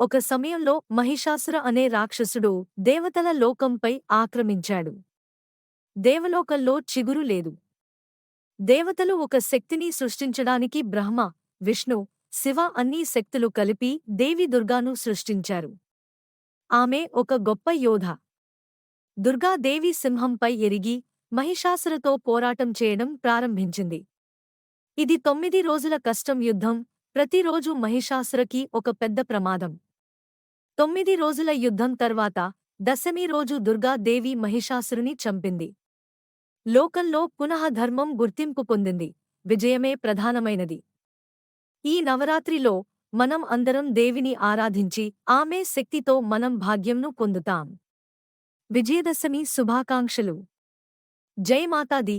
ఒక సమయంలో మహిషాసుర అనే రాక్షసుడు దేవతల లోకంపై ఆక్రమించాడు. దేవలోకంలో చిగురు లేదు. దేవతలు ఒక శక్తిని సృష్టించడానికి బ్రహ్మ విష్ణు శివ అన్నీ శక్తులు కలిపి దేవి దుర్గాను సృష్టించారు. ఆమె ఒక గొప్ప యోధ. దుర్గాదేవి సింహంపై ఎరిగి మహిషాసురతో పోరాటం చేయడం ప్రారంభించింది. ఇది తొమ్మిది రోజుల కష్టం యుద్ధం ప్రతిరోజు మహిషాసురకి ఒక పెద్ద ప్రమాదం. తొమ్మిది రోజుల యుద్ధం తర్వాత దశమి రోజు దుర్గాదేవి మహిషాసురుని చంపింది. లోకంలో పునః ధర్మం గుర్తింపు పొందింది. విజయమే ప్రధానమైనది. ఈ నవరాత్రిలో మనం అందరం దేవిని ఆరాధించి ఆమె శక్తితో మనం భాగ్యంను పొందుతాం. విజయదశమి శుభాకాంక్షలు. జై మాతాది.